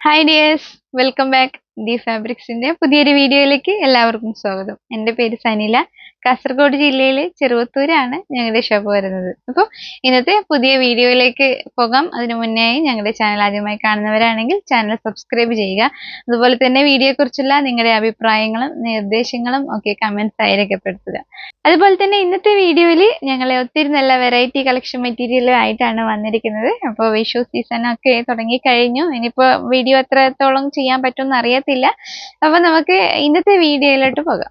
Hi dears welcome back the ഫാബ്രിക്സിന്റെ പുതിയൊരു വീഡിയോയിലേക്ക് എല്ലാവർക്കും സ്വാഗതം. എന്റെ പേര് സനില. കാസർഗോഡ് ജില്ലയിൽ ചെറുവത്തൂരാണ് ഞങ്ങളുടെ ഷോപ്പ് വരുന്നത്. അപ്പോൾ ഇന്നത്തെ പുതിയ വീഡിയോയിലേക്ക് പോകാം. അതിനു മുന്നേ ഞങ്ങളുടെ ചാനൽ ആദ്യമായി കാണുന്നവരാണെങ്കിൽ ചാനൽ സബ്സ്ക്രൈബ് ചെയ്യുക. അതുപോലെ തന്നെ വീഡിയോയെക്കുറിച്ചുള്ള നിങ്ങളുടെ അഭിപ്രായങ്ങളും നിർദ്ദേശങ്ങളും ഒക്കെ കമൻസ് ആയി രേഖപ്പെടുത്തുക. അതുപോലെ തന്നെ ഇന്നത്തെ വീഡിയോയിൽ ഞങ്ങൾ ഒത്തിരി നല്ല വെറൈറ്റി കളക്ഷൻ മെറ്റീരിയലും ആയിട്ടാണ് വന്നിരിക്കുന്നത്. അപ്പോൾ വിഷു സീസൺ ഒക്കെ തുടങ്ങിക്കഴിഞ്ഞു ഇനിയിപ്പോൾ വീഡിയോ എത്രത്തോളം ചെയ്യാൻ പറ്റുമെന്ന് അറിയത്തില്ല. അപ്പോൾ നമുക്ക് ഇന്നത്തെ വീഡിയോയിലോട്ട് പോകാം.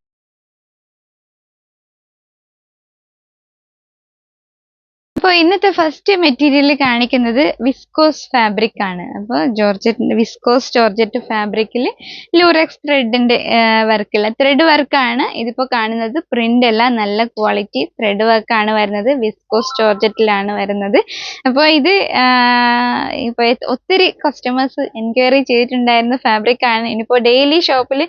അപ്പോൾ ഇന്നത്തെ ഫസ്റ്റ് മെറ്റീരിയൽ കാണിക്കുന്നത് വിസ്കോസ് ഫാബ്രിക് ആണ്. അപ്പോൾ ജോർജറ്റ് വിസ്കോസ് ജോർജറ്റ് ഫാബ്രിക്കിൽ ലൂറക്സ് ത്രെഡിന്റെ വർക്കില്ല ത്രെഡ് വർക്കാണ് ഇതിപ്പോ കാണുന്നത് പ്രിന്റ് അല്ല നല്ല ക്വാളിറ്റി ത്രെഡ് വർക്കാണ് വരുന്നത്. വിസ്കോസ് ജോർജറ്റിലാണ് വരുന്നത്. അപ്പോൾ ഇത് ഇപ്പോൾ ഒത്തിരി കസ്റ്റമേഴ്സ് എൻക്വയറി ചെയ്തിട്ടുണ്ടായിരുന്ന ഫാബ്രിക് ആണ്. ഇനിയിപ്പോൾ ഡെയിലി ഷോപ്പിൽ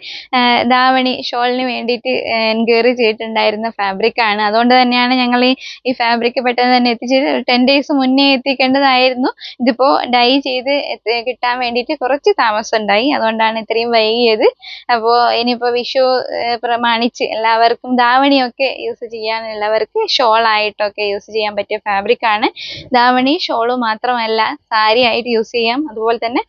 ദാവണി ഷോളിന് വേണ്ടിയിട്ട് എൻക്വയറി ചെയ്തിട്ടുണ്ടായിരുന്ന ഫാബ്രിക് ആണ്. അതുകൊണ്ട് തന്നെയാണ് ഞങ്ങൾ ഈ ഫാബ്രിക് പെട്ടെന്ന് തന്നെ എത്തിച്ചത് ടെൻ ഡേയ്സ് മുന്നേ എത്തിക്കേണ്ടതായിരുന്നു. ഇതിപ്പോ ഡൈ ചെയ്ത് കിട്ടാൻ വേണ്ടിയിട്ട് കുറച്ച് താമസം ഉണ്ടായി അതുകൊണ്ടാണ് ഇത്രയും വൈകിയത്. അപ്പോൾ ഇനിയിപ്പോ വിഷു പ്രമാണിച്ച് എല്ലാവർക്കും ധാവണിയൊക്കെ യൂസ് ചെയ്യാനുള്ളവർക്ക് ഷോൾ ആയിട്ടൊക്കെ യൂസ് ചെയ്യാൻ പറ്റിയ ഫാബ്രിക് ആണ്. ധാവണി ഷോൾ മാത്രമല്ല സാരി ആയിട്ട് യൂസ് ചെയ്യാം. അതുപോലെ തന്നെ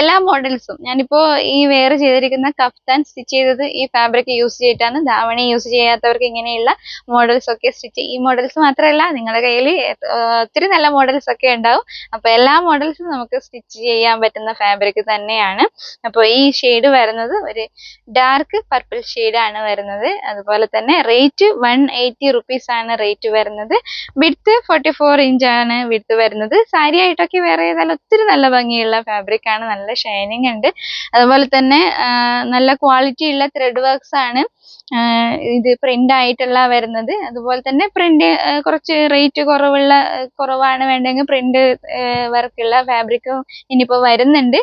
എല്ലാ മോഡൽസും ഞാനിപ്പോ ഈ വെയർ ചെയ്തിരിക്കുന്ന കഫ്താൻ സ്റ്റിച്ച് ചെയ്തത് ഈ ഫാബ്രിക് യൂസ് ചെയ്തിട്ടാണ്. ധാവണി യൂസ് ചെയ്യാത്തവർക്ക് ഇങ്ങനെയുള്ള മോഡൽസ് ഒക്കെ സ്റ്റിച്ച് ഈ മോഡൽസ് മാത്രമല്ല നിങ്ങളുടെ കയ്യിൽ ഒത്തിരി നല്ല മോഡൽസ് ഒക്കെ ഉണ്ടാവും. അപ്പോൾ എല്ലാ മോഡൽസും നമുക്ക് സ്റ്റിച്ച് ചെയ്യാൻ പറ്റുന്ന ഫാബ്രിക് തന്നെയാണ്. അപ്പോൾ ഈ ഷെയ്ഡ് വരുന്നത് ഒരു ഡാർക്ക് പർപ്പിൾ ആണ് വരുന്നത്. അതുപോലെ തന്നെ റേറ്റ് വൺ എയ്റ്റി റുപ്പീസ് ആണ് റേറ്റ് വരുന്നത്. വിഡ്ത്ത് ഫോർട്ടി ഫോർ ആണ് വിഡ്ത്ത് വരുന്നത്. സാരി ആയിട്ടൊക്കെ വേറെ ചെയ്താൽ ഒത്തിരി നല്ല ഭംഗിയുള്ള ഫാബ്രിക് ആണ്. നല്ല ഷൈനിങ് ഉണ്ട്. അതുപോലെ തന്നെ നല്ല ക്വാളിറ്റി ഉള്ള ത്രെഡ് വർക്ക്സ് ആണ്. ഇത് പ്രിന്റ് ആയിട്ടുള്ള വരുന്നത്. അതുപോലെ തന്നെ പ്രിന്റ് കുറച്ച് റേറ്റ് കുറവുള്ള കുറവാണ് വേണ്ടെങ്കിൽ പ്രിന്റ് വർക്കുള്ള ഫാബ്രിക്കും ഇനിയിപ്പോൾ വരുന്നുണ്ട്.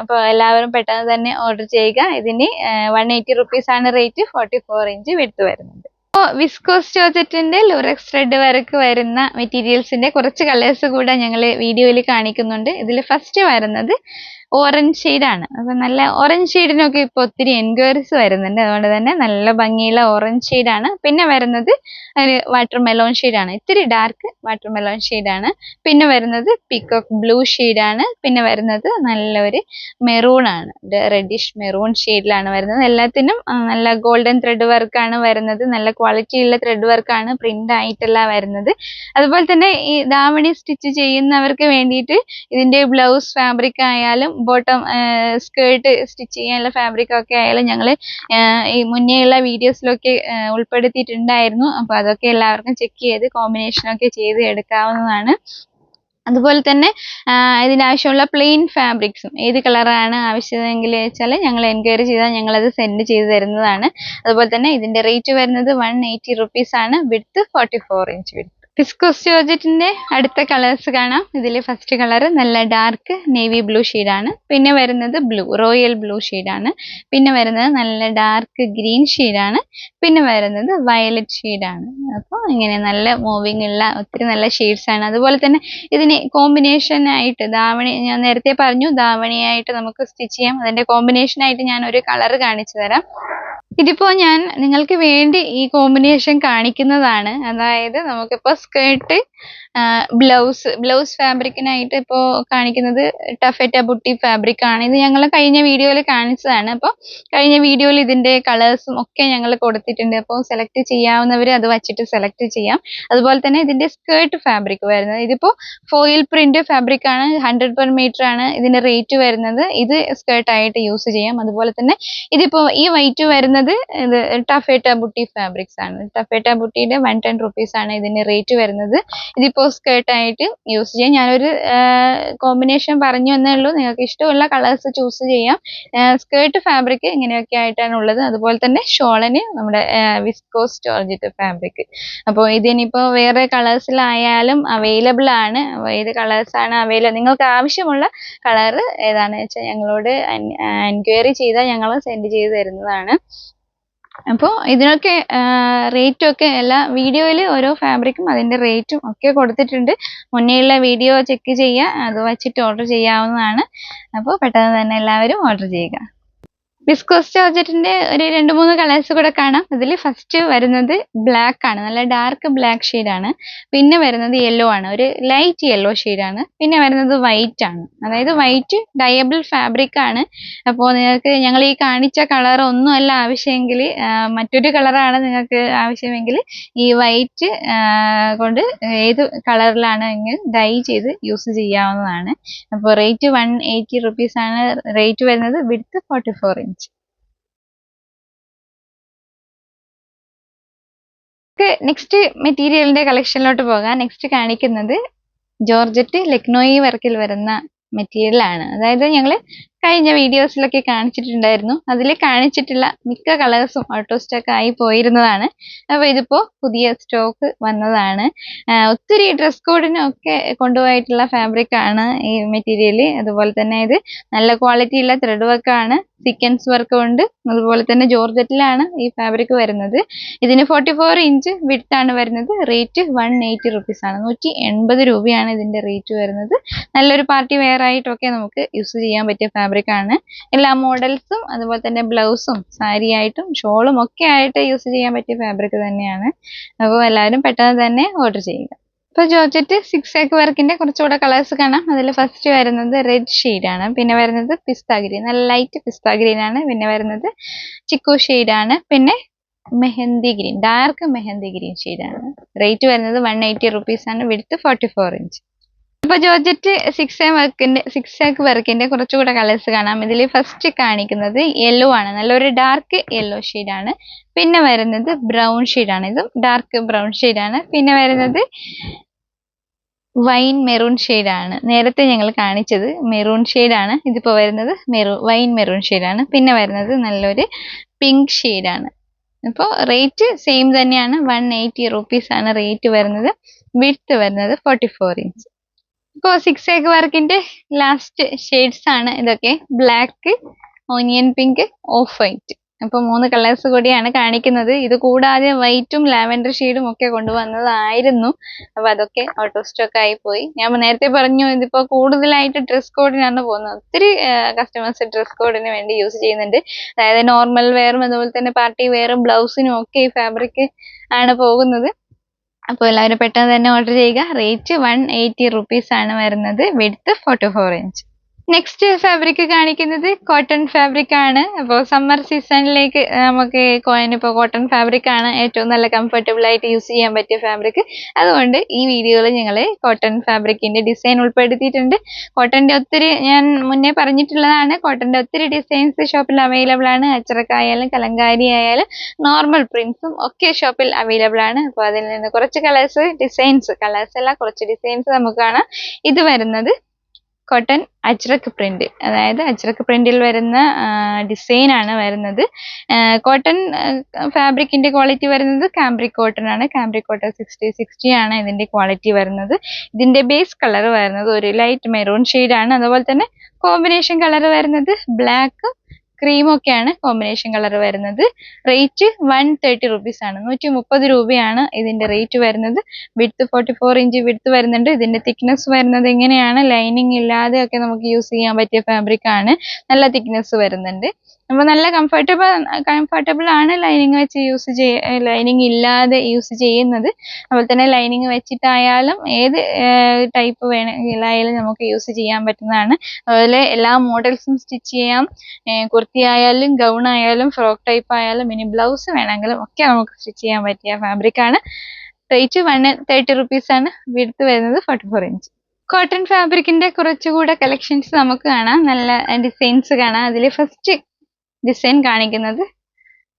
അപ്പോൾ എല്ലാവരും പെട്ടെന്ന് തന്നെ ഓർഡർ ചെയ്യുക. ഇതിന് വൺ എയ്റ്റി റുപ്പീസ് ആണ് റേറ്റ് ഫോർട്ടി ഫോർ ഇഞ്ച് വിടുത്ത് വരുന്നുണ്ട്. അപ്പോൾ വിസ്കോസ് ജോർജറ്റിന്റെ ലൂറക്സ് ത്രെഡ് വർക്ക് വരുന്ന മെറ്റീരിയൽസിന്റെ കുറച്ച് കളേഴ്സ് കൂടെ ഞങ്ങൾ വീഡിയോയിൽ കാണിക്കുന്നുണ്ട്. ഇതിൽ ഫസ്റ്റ് വരുന്നത് ഓറഞ്ച് ആണ്. അപ്പൊ നല്ല ഓറഞ്ച് ഷെയ്ഡിനൊക്കെ ഇപ്പൊ ഒത്തിരി എൻക്വയറീസ് വരുന്നുണ്ട്. അതുകൊണ്ട് തന്നെ നല്ല ഭംഗിയുള്ള ഓറഞ്ച് ആണ്. പിന്നെ വരുന്നത് വാട്ടർ മെലോൺ ആണ്. ഇത്തിരി ഡാർക്ക് വാട്ടർ മെലോൺ ആണ്. പിന്നെ വരുന്നത് പീക്കോക്ക് ബ്ലൂ ആണ്. പിന്നെ വരുന്നത് നല്ലൊരു മെറൂൺ ആണ്. റെഡിഷ് മെറൂൺ ഷെയ്ഡിലാണ് വരുന്നത്. എല്ലാത്തിനും നല്ല ഗോൾഡൻ ത്രെഡ് വർക്കാണ് വരുന്നത്. നല്ല ക്വാളിറ്റി ഉള്ള ത്രെഡ് വർക്കാണ് പ്രിന്റ് ആയിട്ടല്ല വരുന്നത്. അതുപോലെ തന്നെ ഈ ദാവണി സ്റ്റിച്ച് ചെയ്യുന്നവർക്ക് വേണ്ടിയിട്ട് ഇതിന്റെ ബ്ലൗസ് ഫാബ്രിക് ആയാലും ബോട്ടം സ്കേർട്ട് സ്റ്റിച്ച് ചെയ്യാനുള്ള ഫാബ്രിക് ഒക്കെ ആയാലും ഞങ്ങൾ ഈ മുന്നേയുള്ള വീഡിയോസിലൊക്കെ ഉൾപ്പെടുത്തിയിട്ടുണ്ടായിരുന്നു. അപ്പോൾ അതൊക്കെ എല്ലാവർക്കും ചെക്ക് ചെയ്ത് കോമ്പിനേഷനൊക്കെ ചെയ്ത് എടുക്കാവുന്നതാണ്. അതുപോലെ തന്നെ ഇതിനാവശ്യമുള്ള പ്ലെയിൻ ഫാബ്രിക്സും ഏത് കളറാണ് ആവശ്യമെങ്കിൽ വെച്ചാൽ ഞങ്ങൾ എൻക്വയറി ചെയ്താൽ ഞങ്ങളത് സെൻഡ് ചെയ്ത് തരുന്നതാണ്. അതുപോലെ തന്നെ ഇതിന്റെ റേറ്റ് വരുന്നത് വൺ എയ്റ്റി റുപ്പീസാണ് width forty four inch width viscose ജോർജറ്റിന്റെ അടുത്ത കളേഴ്സ് കാണാം. ഇതിൽ ഫസ്റ്റ് കളർ നല്ല ഡാർക്ക് നേവി ബ്ലൂ ഷെയ്ഡാണ് പിന്നെ വരുന്നത് ബ്ലൂ റോയൽ ബ്ലൂ ഷെയ്ഡാണ് പിന്നെ വരുന്നത് നല്ല ഡാർക്ക് ഗ്രീൻ ഷെയ്ഡാണ് പിന്നെ വരുന്നത് വയലറ്റ് ഷെയ്ഡാണ് അപ്പോൾ ഇങ്ങനെ നല്ല മൂവിങ് ഉള്ള ഒത്തിരി നല്ല ആണ്. അതുപോലെ തന്നെ ഇതിന് കോമ്പിനേഷൻ ആയിട്ട് ധാവണി ഞാൻ നേരത്തെ പറഞ്ഞു ധാവണിയായിട്ട് നമുക്ക് സ്റ്റിച്ച് ചെയ്യാം. അതിന്റെ കോമ്പിനേഷൻ ആയിട്ട് ഞാൻ ഒരു കളർ കാണിച്ചു തരാം. ഇതിപ്പോ ഞാൻ നിങ്ങൾക്ക് വേണ്ടി ഈ കോമ്പിനേഷൻ കാണിക്കുന്നതാണ്. അതായത് നമുക്കിപ്പോ സ്കേർട്ട് ബ്ലൗസ് ബ്ലൗസ് ഫാബ്രിക്കിനായിട്ട് ഇപ്പോ കാണിക്കുന്നത് ടഫറ്റ ബുട്ടി ഫാബ്രിക് ആണ്. ഇത് ഞങ്ങൾ കഴിഞ്ഞ വീഡിയോയിൽ കാണിച്ചതാണ്. അപ്പോൾ കഴിഞ്ഞ വീഡിയോയിൽ ഇതിന്റെ കളേഴ്സും ഒക്കെ ഞങ്ങൾ കൊടുത്തിട്ടുണ്ട്. അപ്പോൾ സെലക്ട് ചെയ്യാവുന്നവർ അത് വച്ചിട്ട് സെലക്ട് ചെയ്യാം. അതുപോലെ തന്നെ ഇതിന്റെ സ്കേർട്ട് ഫാബ്രിക് വരുന്നത്. ഇതിപ്പോ ഫോയിൽ പ്രിന്റ് ഫാബ്രിക് ആണ്. ഹൺഡ്രഡ് പെർ മീറ്റർ ആണ് ഇതിന്റെ റേറ്റ് വരുന്നത്. ഇത് സ്കേർട്ടായിട്ട് യൂസ് ചെയ്യാം. അതുപോലെ തന്നെ ഇതിപ്പോ ഈ വൈറ്റ് വരുന്നത് ഇത് ടഫേറ്റ ബുട്ടി ഫാബ്രിക്സ് ആണ്. ടഫേറ്റ ബുട്ടിയുടെ വൺ ടെൻ റുപ്പീസ് ആണ് ഇതിന് റേറ്റ് വരുന്നത്. ഇതിപ്പോ സ്കേർട്ടായിട്ട് യൂസ് ചെയ്യാം. ഞാനൊരു കോമ്പിനേഷൻ പറഞ്ഞു എന്നേ ഉള്ളൂ. നിങ്ങൾക്ക് ഇഷ്ടമുള്ള കളേഴ്സ് ചൂസ് ചെയ്യാം. സ്കേർട്ട് ഫാബ്രിക് ഇങ്ങനെയൊക്കെ ആയിട്ടാണ് ഉള്ളത്. അതുപോലെ തന്നെ ഷോളന് നമ്മുടെ വിസ്കോസ് ജോർജറ്റ് ഫാബ്രിക് അപ്പോൾ ഇതിനിപ്പോൾ വേറെ കളേഴ്സിലായാലും അവൈലബിൾ ആണ്. ഏത് കളേഴ്സാണ് അവൈലബിൾ നിങ്ങൾക്ക് ആവശ്യമുള്ള കളർ ഏതാണെന്ന് വെച്ചാൽ ഞങ്ങളോട് എൻക്വയറി ചെയ്താൽ ഞങ്ങൾ സെൻഡ് ചെയ്ത് തരുന്നതാണ്. അപ്പോൾ ഇതിനൊക്കെ റേറ്റും ഒക്കെ എല്ലാ വീഡിയോയിൽ ഓരോ ഫാബ്രിക്കും അതിന്റെ റേറ്റും ഒക്കെ കൊടുത്തിട്ടുണ്ട്. മുന്നേയുള്ള വീഡിയോ ചെക്ക് ചെയ്യുക അത് വച്ചിട്ട് ഓർഡർ ചെയ്യാവുന്നതാണ്. അപ്പോൾ പെട്ടെന്ന് തന്നെ എല്ലാവരും ഓർഡർ ചെയ്യുക. വിസ്കോസ് ജോർജറ്റിന്റെ ഒരു രണ്ട് മൂന്ന് കളേഴ്സ് കൂടെ കാണാം. അതിൽ ഫസ്റ്റ് വരുന്നത് ബ്ലാക്ക് ആണ്. നല്ല ഡാർക്ക് ബ്ലാക്ക് ആണ്. പിന്നെ വരുന്നത് യെല്ലോ ആണ്. ഒരു ലൈറ്റ് യെല്ലോ ആണ്. പിന്നെ വരുന്നത് വൈറ്റ് ആണ്. അതായത് വൈറ്റ് ഡയബിൾ ഫാബ്രിക് ആണ്. അപ്പോൾ നിങ്ങൾക്ക് ഞങ്ങൾ ഈ കാണിച്ച കളർ ഒന്നും അല്ല ആവശ്യമെങ്കിൽ മറ്റൊരു കളറാണ് നിങ്ങൾക്ക് ആവശ്യമെങ്കിൽ ഈ വൈറ്റ് കൊണ്ട് ഏത് കളറിലാണ് ഡൈ ചെയ്ത് യൂസ് ചെയ്യാവുന്നതാണ്. അപ്പോൾ റേറ്റ് വൺ എയ്റ്റി റുപ്പീസ് ആണ്. റേറ്റ് വരുന്നത് width forty four inch next മെറ്റീരിയലിന്റെ കളക്ഷനിലോട്ട് പോകാം. നെക്സ്റ്റ് കാണിക്കുന്നത് ജോർജറ്റ് ലക്നോയി വർക്കിൽ വരുന്ന മെറ്റീരിയൽ ആണ്. അതായത് ഞങ്ങൾ കഴിഞ്ഞ വീഡിയോസിലൊക്കെ കാണിച്ചിട്ടുണ്ടായിരുന്നു. അതിൽ കാണിച്ചിട്ടുള്ള മിക്ക കളേഴ്സും ഓട്ടോ സ്റ്റോക്ക് ആയി പോയിരുന്നതാണ്. അപ്പോൾ ഇതിപ്പോൾ പുതിയ സ്റ്റോക്ക് വന്നതാണ്. ഒത്തിരി ഡ്രസ് കോഡിനൊക്കെ കൊണ്ടുപോയിട്ടുള്ള ഫാബ്രിക് ആണ് ഈ മെറ്റീരിയൽ അതുപോലെ തന്നെ ഇത് നല്ല ക്വാളിറ്റി ഉള്ള ത്രെഡ് വർക്കാണ് സീക്വൻസ് വർക്ക് ഉണ്ട്. അതുപോലെ തന്നെ ജോർജറ്റിലാണ് ഈ ഫാബ്രിക് വരുന്നത്. ഇതിന് ഫോർട്ടി ഫോർ ഇഞ്ച് ആണ് വരുന്നത്. റേറ്റ് വൺ എയ്റ്റി റുപ്പീസ് ആണ്. നൂറ്റി എൺപത് രൂപയാണ് ഇതിന്റെ റേറ്റ് വരുന്നത്. നല്ലൊരു പാർട്ടി വെയർ ആയിട്ടൊക്കെ നമുക്ക് യൂസ് ചെയ്യാൻ പറ്റിയ ഫാബ്രിക് ആണ്. എല്ലാ മോഡൽസും അതുപോലെ തന്നെ ബ്ലൗസും സാരി ആയിട്ടും ഷോളും ഒക്കെ ആയിട്ട് യൂസ് ചെയ്യാൻ പറ്റിയ ഫാബ്രിക് തന്നെയാണ്. അപ്പോൾ എല്ലാവരും പെട്ടെന്ന് തന്നെ ഓർഡർ ചെയ്യുക. ഇപ്പോൾ ജോർജറ്റ് സിക്സ് എക്ക് വർക്കിന്റെ കുറച്ചുകൂടെ കളേഴ്സ് കാണാം. അതിൽ ഫസ്റ്റ് വരുന്നത് റെഡ് ഷെയ്ഡ് ആണ്. പിന്നെ വരുന്നത് പിസ്ത ഗ്രീൻ നല്ല ലൈറ്റ് പിസ്ത ഗ്രീൻ ആണ്. പിന്നെ വരുന്നത് ചിക്കു ഷെയ്ഡ് ആണ്. പിന്നെ mehndi green dark mehndi green shade ആണ്. റേറ്റ് വരുന്നത് വൺ എയ്റ്റി റുപ്പീസ് ആണ്. വിടുത്ത് ഫോർട്ടി ഫോർ ഇഞ്ച് ഇപ്പൊ ജോർജറ്റ് സിക്സ് വർക്കിന്റെ സിക്സ് എക്ക് വർക്കിന്റെ കുറച്ചുകൂടെ കളേഴ്സ് കാണാം. ഇതിൽ ഫസ്റ്റ് കാണിക്കുന്നത് യെല്ലോ ആണ്. നല്ലൊരു ഡാർക്ക് യെല്ലോ ആണ്. പിന്നെ വരുന്നത് ബ്രൗൺ ആണ്. ഇതും ഡാർക്ക് ബ്രൗൺ ആണ്. പിന്നെ വരുന്നത് വൈൻ മെറൂൺ ആണ്. നേരത്തെ ഞങ്ങൾ കാണിച്ചത് മെറൂൺ ആണ്. ഇതിപ്പോ വരുന്നത് മെറൂ വൈൻ മെറൂൺ ആണ്. പിന്നെ വരുന്നത് നല്ലൊരു പിങ്ക് ആണ്. അപ്പോൾ റേറ്റ് സെയിം തന്നെയാണ്. വൺ എയ്റ്റി റുപ്പീസ് ആണ് റേറ്റ് വരുന്നത്. വിഡ്ത്ത് വരുന്നത് ഫോർട്ടി ഫോർ ഇഞ്ച് ഇപ്പോൾ സിക്സ് ഏക്ക് വർക്കിന്റെ ലാസ്റ്റ് ഷെയ്ഡ്സ് ആണ് ഇതൊക്കെ. Black onion pink off white അപ്പോൾ മൂന്ന് കളേഴ്സ് കൂടിയാണ് കാണിക്കുന്നത്. ഇത് കൂടാതെ വൈറ്റും ലാവൻഡർ ഷെയ്ഡും ഒക്കെ കൊണ്ടുവന്നതായിരുന്നു. അപ്പോൾ അതൊക്കെ ഓഫ് സ്റ്റോക്ക് ആയി പോയി. ഞാൻ നേരത്തെ പറഞ്ഞു ഇതിപ്പോൾ കൂടുതലായിട്ട് ഡ്രസ് കോഡിനാണ് പോകുന്നത്. ഒത്തിരി കസ്റ്റമേഴ്സ് ഡ്രസ് കോഡിന് വേണ്ടി യൂസ് ചെയ്യുന്നുണ്ട്. അതായത് നോർമൽ വെയറും അതുപോലെ തന്നെ പാർട്ടി വെയറും ബ്ലൗസിനും ഒക്കെ ഈ ഫാബ്രിക് ആണ് പോകുന്നത്. അപ്പോൾ എല്ലാവരും പെട്ടെന്ന് തന്നെ ഓർഡർ ചെയ്യുക. റേറ്റ് വൺ എയ്റ്റി റുപ്പീസ് ആണ് വരുന്നത് width forty four inch next fabric കാണിക്കുന്നത് കോട്ടൺ ഫാബ്രിക് ആണ്. അപ്പോൾ സമ്മർ സീസണിലേക്ക് നമുക്ക് കോയിൻ ഇപ്പോൾ കോട്ടൺ ഫാബ്രിക് ആണ് ഏറ്റവും നല്ല കംഫർട്ടബിൾ ആയിട്ട് യൂസ് ചെയ്യാൻ പറ്റിയ ഫാബ്രിക് അതുകൊണ്ട് ഈ വീഡിയോയിൽ ഞങ്ങൾ കോട്ടൺ ഫാബ്രിക്കിന്റെ ഡിസൈൻ ഉൾപ്പെടുത്തിയിട്ടുണ്ട്. കോട്ടന്റെ ഒത്തിരി ഞാൻ മുന്നേ പറഞ്ഞിട്ടുള്ളതാണ് കോട്ടന്റെ ഒത്തിരി ഡിസൈൻസ് ഷോപ്പിൽ അവൈലബിൾ ആണ്. അച്ചറക്കായാലും കലങ്കാരി ആയാലും നോർമൽ പ്രിൻസും ഒക്കെ ഷോപ്പിൽ അവൈലബിൾ ആണ്. അപ്പോൾ അതിൽ നിന്ന് കുറച്ച് കളേഴ്സ് ഡിസൈൻസ് കളേഴ്സ് അല്ല കുറച്ച് ഡിസൈൻസ് നമുക്ക് കാണാം. ഇത് വരുന്നത് കോട്ടൺ അജ്രക് പ്രിന്റ് അതായത് അജ്രക് പ്രിന്റിൽ വരുന്ന ഡിസൈൻ ആണ് വരുന്നത്. കോട്ടൺ ഫാബ്രിക്കിന്റെ ക്വാളിറ്റി വരുന്നത് കാംബ്രിക് കോട്ടൺ ആണ്. കാംബ്രിക് കോട്ടൺ സിക്സ്റ്റി സിക്സ്റ്റി ആണ് ഇതിന്റെ ക്വാളിറ്റി വരുന്നത്. ഇതിന്റെ ബേസ് കളർ വരുന്നത് ഒരു ലൈറ്റ് മെറൂൺ ആണ്. അതുപോലെ തന്നെ കോമ്പിനേഷൻ കളർ വരുന്നത് ബ്ലാക്ക് ക്രീം ഒക്കെയാണ് കോമ്പിനേഷൻ കളർ വരുന്നത്. റേറ്റ് വൺ തേർട്ടി റുപ്പീസ് നൂറ്റി മുപ്പത് രൂപയാണ് ഇതിന്റെ റേറ്റ് വരുന്നത്. Width forty four inch width വരുന്നുണ്ട്. ഇതിന്റെ തിക്നെസ് വരുന്നത് എങ്ങനെയാണ്? ലൈനിങ് ഇല്ലാതെ ഒക്കെ നമുക്ക് യൂസ് ചെയ്യാൻ പറ്റിയ ഫാബ്രിക് ആണ്. നല്ല തിക്നെസ് വരുന്നുണ്ട്. അപ്പോൾ നല്ല കംഫർട്ടബിൾ കംഫർട്ടബിൾ ആണ് ലൈനിങ് വെച്ച് യൂസ് ചെയ്യ ലൈനിങ് ഇല്ലാതെ യൂസ് ചെയ്യുന്നത്. അതുപോലെ തന്നെ ലൈനിങ് വെച്ചിട്ടായാലും ഏത് ടൈപ്പ് വേണമെങ്കിലായാലും നമുക്ക് യൂസ് ചെയ്യാൻ പറ്റുന്നതാണ്. അതുപോലെ എല്ലാ മോഡൽസും സ്റ്റിച്ച് ചെയ്യാം. കുർത്തി ആയാലും ഗൗൺ ആയാലും ഫ്രോക്ക് ടൈപ്പ് ആയാലും മിനി ബ്ലൗസ് വേണമെങ്കിലും ഒക്കെ നമുക്ക് സ്റ്റിച്ച് ചെയ്യാൻ പറ്റിയ ഫാബ്രിക് ആണ്. റേറ്റ് വൺ തേർട്ടി റുപ്പീസ് ആണ് വിടുത്ത് വരുന്നത് ഫോർട്ടി ഫോർ ഇഞ്ച് കോട്ടൺ ഫാബ്രിക്കിന്റെ കുറച്ചുകൂടെ കളക്ഷൻസ് നമുക്ക് കാണാം. നല്ല ഡിസൈൻസ് കാണാം. അതിൽ ഫസ്റ്റ് ഡിസൈൻ കാണിക്കുന്നത്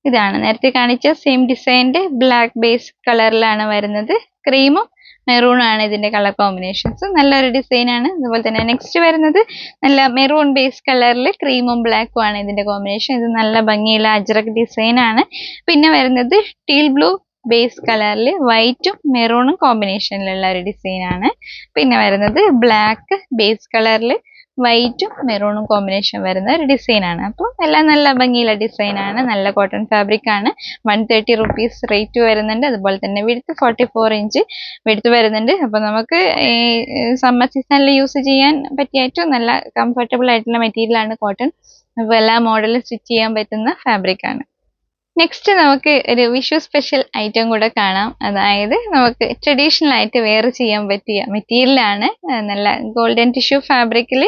ഇതാണ്. നേരത്തെ കാണിച്ച സെയിം ഡിസൈനിന്റെ ബ്ലാക്ക് ബേസ് കളറിലാണ് വരുന്നത്. ക്രീമും മെറൂണും ആണ് ഇതിന്റെ കളർ കോമ്പിനേഷൻസ് നല്ലൊരു ഡിസൈനാണ് അതുപോലെ തന്നെ നെക്സ്റ്റ് വരുന്നത് നല്ല മെറൂൺ ബേസ് കളറിൽ ക്രീമും ബ്ലാക്കും ആണ് ഇതിന്റെ കോമ്പിനേഷൻ ഇത് നല്ല ഭംഗിയുള്ള അജ്രക് ഡിസൈനാണ് പിന്നെ വരുന്നത് ടീൽ ബ്ലൂ ബേസ് കളറിൽ വൈറ്റും മെറൂണും കോമ്പിനേഷനിലുള്ള ഒരു ഡിസൈനാണ് പിന്നെ വരുന്നത് ബ്ലാക്ക് ബേസ് കളറിൽ വൈറ്റും മെറൂണും കോമ്പിനേഷൻ വരുന്ന ഒരു ഡിസൈനാണ് അപ്പോൾ എല്ലാം നല്ല ഭംഗിയുള്ള ഡിസൈനാണ് നല്ല കോട്ടൺ ഫാബ്രിക് ആണ്. വൺ തേർട്ടി റുപ്പീസ് റേറ്റ് വരുന്നുണ്ട്. അതുപോലെ തന്നെ വിടുത്ത് ഫോർട്ടി ഫോർ ഇഞ്ച് വിടുത്ത് വരുന്നുണ്ട്. അപ്പോൾ നമുക്ക് ഈ സമ്മർ സീസണിൽ യൂസ് ചെയ്യാൻ പറ്റിയ ഏറ്റവും നല്ല കംഫർട്ടബിൾ ആയിട്ടുള്ള മെറ്റീരിയലാണ് കോട്ടൺ അപ്പോൾ എല്ലാ മോഡലും സ്റ്റിച്ച് ചെയ്യാൻ പറ്റുന്ന ഫാബ്രിക് ആണ്. നെക്സ്റ്റ് നമുക്ക് ഒരു വിഷു സ്പെഷ്യൽ ഐറ്റം കൂടെ കാണാം. അതായത് നമുക്ക് ട്രഡീഷണൽ ആയിട്ട് വെയർ ചെയ്യാൻ പറ്റിയ മെറ്റീരിയലാണ് നല്ല ഗോൾഡൻ ടിഷ്യൂ ഫാബ്രിക്കിൽ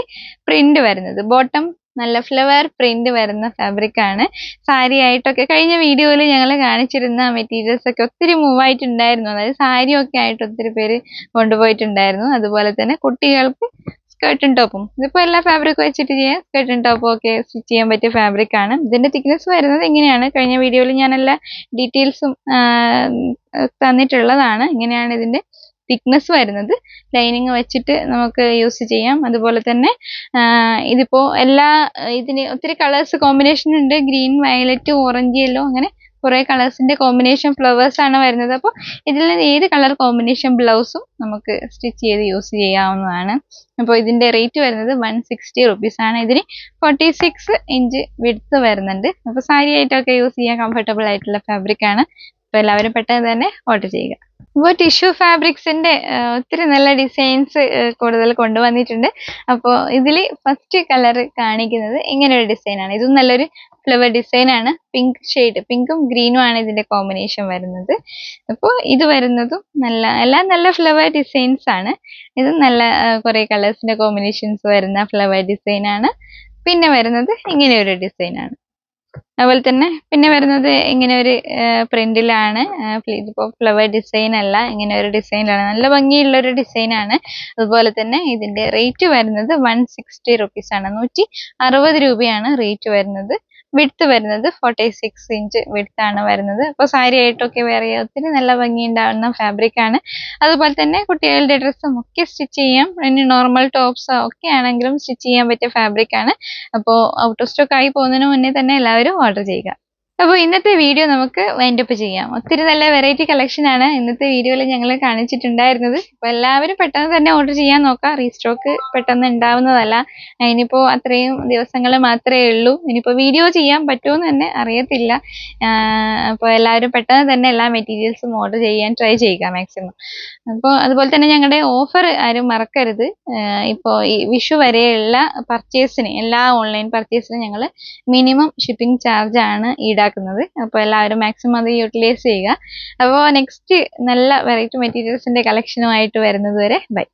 പ്രിന്റ് വരുന്നത്. ബോട്ടം നല്ല ഫ്ലവർ പ്രിന്റ് വരുന്ന ഫാബ്രിക് ആണ്. സാരി ആയിട്ടൊക്കെ കഴിഞ്ഞ വീഡിയോയിൽ ഞങ്ങൾ കാണിച്ചിരുന്ന മെറ്റീരിയൽസ് ഒക്കെ ഒത്തിരി മൂവ് ആയിട്ടുണ്ടായിരുന്നു. അതായത് സാരി ഒക്കെ ആയിട്ട് ഒത്തിരി പേര് കൊണ്ടുപോയിട്ടുണ്ടായിരുന്നു. അതുപോലെ തന്നെ കുട്ടികൾക്ക് സ്കേർട്ടും ടോപ്പും. ഇതിപ്പോൾ എല്ലാ ഫാബ്രിക് വെച്ചിട്ട് ചെയ്യാം. സ്കേർട്ടും ടോപ്പും ഒക്കെ സ്റ്റിച്ച് ചെയ്യാൻ പറ്റിയ ഫാബ്രിക് ആണ്. ഇതിന്റെ തിക്നെസ് വരുന്നത് ഇങ്ങനെയാണ്. കഴിഞ്ഞ വീഡിയോയിൽ ഞാൻ എല്ലാ ഡീറ്റെയിൽസും തന്നിട്ടുള്ളതാണ്. ഇങ്ങനെയാണ് ഇതിന്റെ തിക്നെസ് വരുന്നത്. ലൈനിങ് വെച്ചിട്ട് നമുക്ക് യൂസ് ചെയ്യാം. അതുപോലെ തന്നെ ഇതിപ്പോ എല്ലാ ഇതിന് ഒത്തിരി കളേഴ്സ് കോമ്പിനേഷൻ ഉണ്ട്. ഗ്രീൻ വയലറ്റ് ഓറഞ്ച് യെല്ലോ അങ്ങനെ കുറെ കളേഴ്സിന്റെ കോമ്പിനേഷൻ ഫ്ലവേഴ്സ് ആണ് വരുന്നത്. അപ്പോൾ ഇതിൽ ഏത് കളർ കോമ്പിനേഷൻ ബ്ലൗസും നമുക്ക് സ്റ്റിച്ച് ചെയ്ത് യൂസ് ചെയ്യാവുന്നതാണ്. അപ്പോൾ ഇതിന്റെ റേറ്റ് വരുന്നത് വൺ സിക്സ്റ്റി ആണ്. ഇതിന് ഫോർട്ടി സിക്സ് ഇഞ്ച് വിടുത്ത് വരുന്നുണ്ട്. അപ്പോൾ സാരി ആയിട്ടൊക്കെ യൂസ് ചെയ്യാൻ കംഫർട്ടബിൾ ആയിട്ടുള്ള ഫാബ്രിക് ആണ്. അപ്പോൾ എല്ലാവരും പെട്ടെന്ന് തന്നെ ഓർഡർ ചെയ്യുക. ഇപ്പോൾ ടിഷ്യൂ ഫാബ്രിക്സിന്റെ ഒത്തിരി നല്ല ഡിസൈൻസ് കൂടുതൽ കൊണ്ടുവന്നിട്ടുണ്ട്. അപ്പോൾ ഇതിൽ ഫസ്റ്റ് കളർ കാണിക്കുന്നത് ഇങ്ങനെ ഒരു ഡിസൈനാണ് ഇതും നല്ലൊരു ഫ്ലവർ ഡിസൈനാണ് പിങ്ക് ഷെയ്ഡ് പിങ്കും ഗ്രീനും ആണ് ഇതിന്റെ കോമ്പിനേഷൻ വരുന്നത്. അപ്പോൾ ഇത് വരുന്നതും നല്ല എല്ലാം നല്ല ഫ്ലവർ ഡിസൈൻസ് ആണ്. ഇത് നല്ല കുറേ കളേഴ്സിന്റെ കോമ്പിനേഷൻസ് വരുന്ന ഫ്ലവർ ഡിസൈനാണ് പിന്നെ വരുന്നത് ഇങ്ങനെ ഒരു ഡിസൈൻ ആണ്. അതുപോലെ തന്നെ പിന്നെ വരുന്നത് ഇങ്ങനെ ഒരു പ്രിന്റിലാണ്. ഇപ്പോൾ ഫ്ലവർ ഡിസൈൻ അല്ല ഇങ്ങനെ ഒരു ഡിസൈനിലാണ് നല്ല ഭംഗിയുള്ള ഒരു ഡിസൈനാണ് അതുപോലെ തന്നെ ഇതിന്റെ റേറ്റ് വരുന്നത് വൺ സിക്സ്റ്റി റുപ്പീസ് ആണ്. നൂറ്റി അറുപത് രൂപയാണ് റേറ്റ് വരുന്നത്. വിഡ്ത്ത് വരുന്നത് ഫോർട്ടി സിക്സ് ഇഞ്ച് വിഡ്ത്ത് ആണ് വരുന്നത്. അപ്പോൾ സാരി ആയിട്ടൊക്കെ വേറെ ഒത്തിരി നല്ല ഭംഗി ഉണ്ടാവുന്ന ഫാബ്രിക് ആണ്. അതുപോലെ തന്നെ കുട്ടികളുടെ ഡ്രസ്സും ഒക്കെ സ്റ്റിച്ച് ചെയ്യാം. ഇനി നോർമൽ ടോപ്സ് ഒക്കെ ആണെങ്കിലും സ്റ്റിച്ച് ചെയ്യാൻ പറ്റിയ ഫാബ്രിക് ആണ്. അപ്പോൾ ഔട്ട് ഓഫ് സ്റ്റോക്ക് ആയി പോകുന്നതിന് മുന്നേ തന്നെ എല്ലാവരും ഓർഡർ ചെയ്യുക. അപ്പോൾ ഇന്നത്തെ വീഡിയോ നമുക്ക് വൈൻഡപ്പ് ചെയ്യാം. ഒത്തിരി നല്ല വെറൈറ്റി കളക്ഷൻ ആണ് ഇന്നത്തെ വീഡിയോയിൽ ഞങ്ങൾ കാണിച്ചിട്ടുണ്ടായിരുന്നത്. അപ്പോൾ എല്ലാവരും പെട്ടെന്ന് തന്നെ ഓർഡർ ചെയ്യാൻ നോക്കാം. റീസ്റ്റോക്ക് പെട്ടെന്ന് ഉണ്ടാവുന്നതല്ല. ഇനിയിപ്പോൾ അത്രയും ദിവസങ്ങൾ മാത്രമേ ഉള്ളൂ. ഇനിയിപ്പോൾ വീഡിയോ ചെയ്യാൻ പറ്റുമെന്ന് തന്നെ അറിയത്തില്ല. അപ്പോൾ എല്ലാവരും പെട്ടെന്ന് തന്നെ എല്ലാ മെറ്റീരിയൽസും ഓർഡർ ചെയ്യാൻ ട്രൈ ചെയ്യുക മാക്സിമം അപ്പോൾ അതുപോലെ തന്നെ ഞങ്ങളുടെ ഓഫർ ആരും മറക്കരുത്. ഇപ്പോൾ ഈ വിഷു വരെയുള്ള പർച്ചേസിന് എല്ലാ ഓൺലൈൻ പർച്ചേസിനും ഞങ്ങൾ മിനിമം ഷിപ്പിംഗ് ചാർജ് ആണ് ഈടാക്കുന്നത് അപ്പോൾ എല്ലാവരും മാക്സിമം അത് യൂട്ടിലൈസ് ചെയ്യുക. അപ്പോൾ നെക്സ്റ്റ് നല്ല വെറൈറ്റി മെറ്റീരിയൽസിന്റെ കളക്ഷനുമായിട്ട് വരുന്നത് വരെ ബൈ